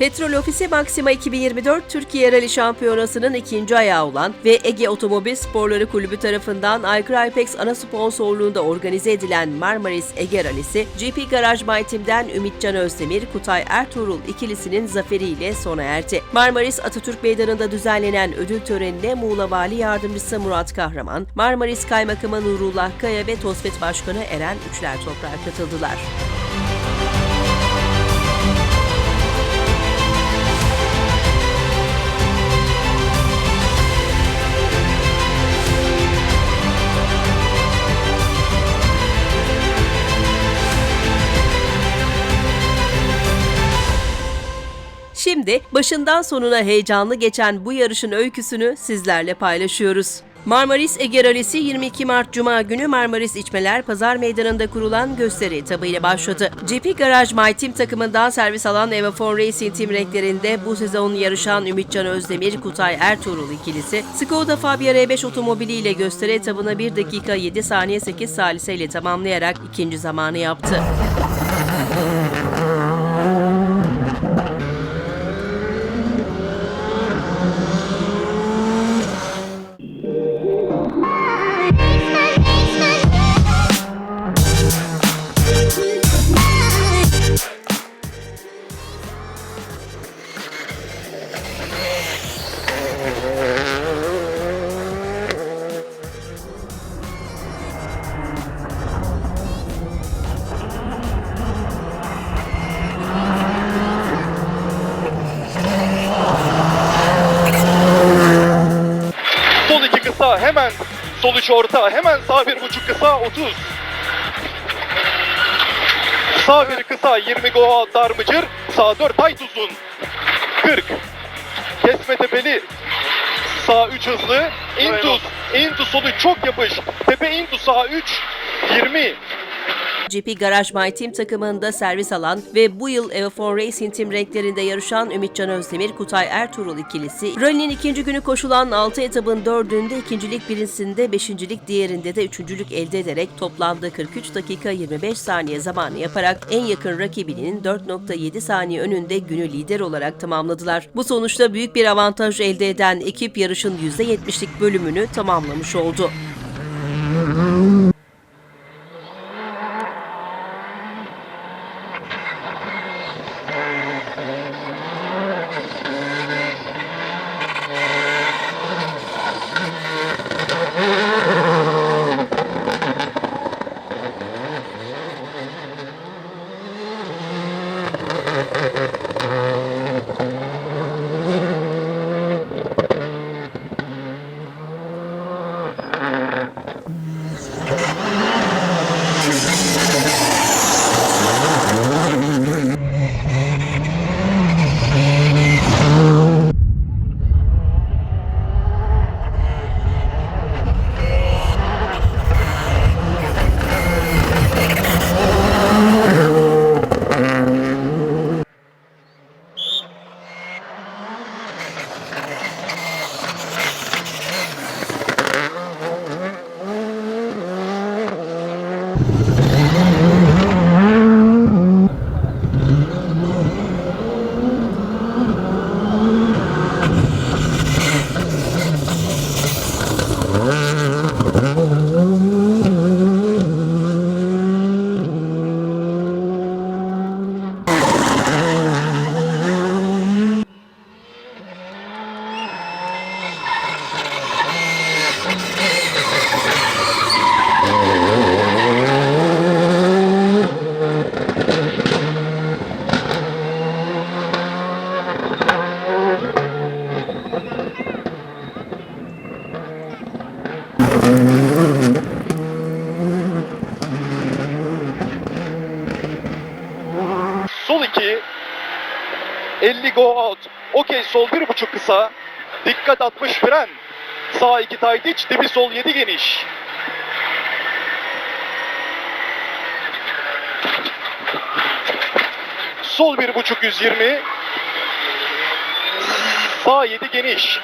Petrol Ofisi Maxima 2024 Türkiye Rally Şampiyonası'nın ikinci ayağı olan ve Ege Otomobil Sporları Kulübü tarafından Aykır Alpex ana sponsorluğunda organize edilen Marmaris Ege Rally'si, GP Garaj My Team'den Ümitcan Özdemir, Kutay Ertuğrul ikilisinin zaferiyle sona erdi. Marmaris Atatürk Meydanı'nda düzenlenen ödül törenine Muğla Vali Yardımcısı Murat Kahraman, Marmaris Kaymakamı Nurullah Kaya ve TOSFET Başkanı Eren Üçler Toprak katıldılar. Şimdi başından sonuna heyecanlı geçen bu yarışın öyküsünü sizlerle paylaşıyoruz. Marmaris Ege Rally'si 22 Mart Cuma günü Marmaris İçmeler Pazar Meydanı'nda kurulan gösteri etabıyla başladı. GP Garaj My Team takımından servis alan Evafon Racing Team renklerinde bu sezon yarışan Ümitcan Özdemir, Kutay Ertuğrul ikilisi Skoda Fabia R5 otomobiliyle gösteri etabını 1 dakika 7 saniye 8 saliseyle tamamlayarak ikinci zamanı yaptı. Sol üç orta hemen sağ bir buçuk kısa 30. Sağ bir kısa 20 go darmıcır. Sağ 4 tight uzun. 40. Kesme tepeli. Sağ 3 hızlı. Intus. Intus sol üç çok yapış. Tepe Intus sağ 3. 20. GP Garaj My Team takımında servis alan ve bu yıl Evafon Racing Team renklerinde yarışan Ümitcan Özdemir, Kutay Ertuğrul ikilisi, rally'nin ikinci günü koşulan 6 etabın dördünde ikincilik birincisinde, beşincilik diğerinde de üçüncülük elde ederek toplamda 43 dakika 25 saniye zamanı yaparak en yakın rakibinin 4.7 saniye önünde günü lider olarak tamamladılar. Bu sonuçta büyük bir avantaj elde eden ekip yarışın %70'lik bölümünü tamamlamış oldu. 50 go out. Okey sol bir buçuk kısa. Dikkat 60 fren. Sağ 2 tight iç. Dibi sol 7 geniş. Sol bir buçuk 120. Sağ 7 geniş.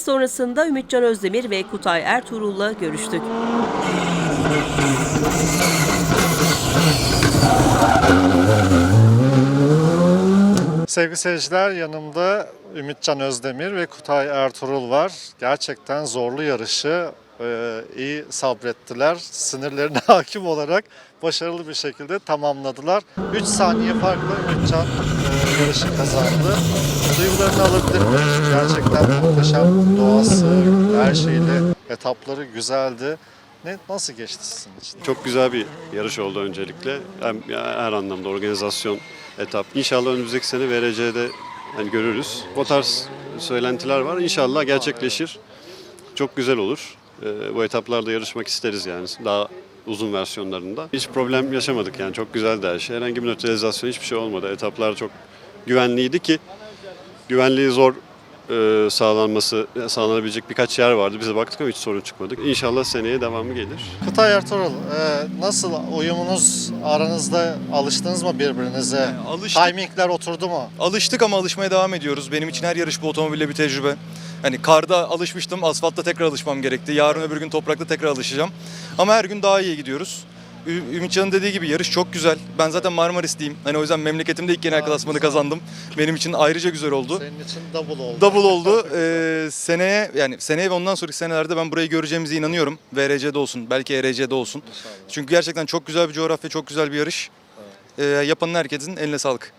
Sonrasında Ümitcan Özdemir ve Kutay Ertuğrul'la görüştük. Sevgili seyirciler yanımda Ümitcan Özdemir ve Kutay Ertuğrul var. Gerçekten zorlu yarışı iyi sabrettiler. Sinirlerine hakim olarak başarılı bir şekilde tamamladılar. 3 saniye farkla Ümitcan e, yarışı kazandı. Duygularını alabilir miyim? Gerçekten muhteşem doğası, her şeyle etapları güzeldi. Ne, nasıl geçti sizin için? Çok güzel bir yarış oldu öncelikle. Hem her anlamda organizasyon, etap. İnşallah önümüzdeki sene VRC'de hani görürüz. O tarz söylentiler var. İnşallah gerçekleşir. Çok güzel olur. Ee, bu etaplarda yarışmak isteriz yani. Daha uzun versiyonlarında. Hiç problem yaşamadık yani. Çok güzeldi her şey. Herhangi bir nötralizasyon hiçbir şey olmadı. Etaplar çok güvenliydi ki güvenliği zor sağlanması sağlanabilecek birkaç yer vardı. Bize baktık ama hiç sorun çıkmadı. İnşallah seneye devamı gelir. Kutay Ertuğrul, e, nasıl uyumunuz aranızda alıştınız mı birbirinize? Alıştık, Timingler oturdu mu? alıştık ama alışmaya devam ediyoruz. Benim için her yarış bu otomobille bir tecrübe. Hani karda alışmıştım, asfaltta tekrar alışmam gerekti. Yarın öbür gün toprakta tekrar alışacağım. Ama her gün daha iyi gidiyoruz. Ü- Ümitcan'ın dediği gibi yarış çok güzel. Ben zaten Marmarisliyim. Hani o yüzden memleketimde ilk genel Aa, klasmanı güzel. kazandım. Benim için ayrıca güzel oldu. Senin için double oldu. Double oldu. Ee, seneye yani seneye ve ondan sonraki senelerde ben burayı göreceğimize inanıyorum. VRC'de olsun, belki ERC'de olsun. İnşallah. Çünkü gerçekten çok güzel bir coğrafya, çok güzel bir yarış. Ee, yapanın herkesin eline sağlık.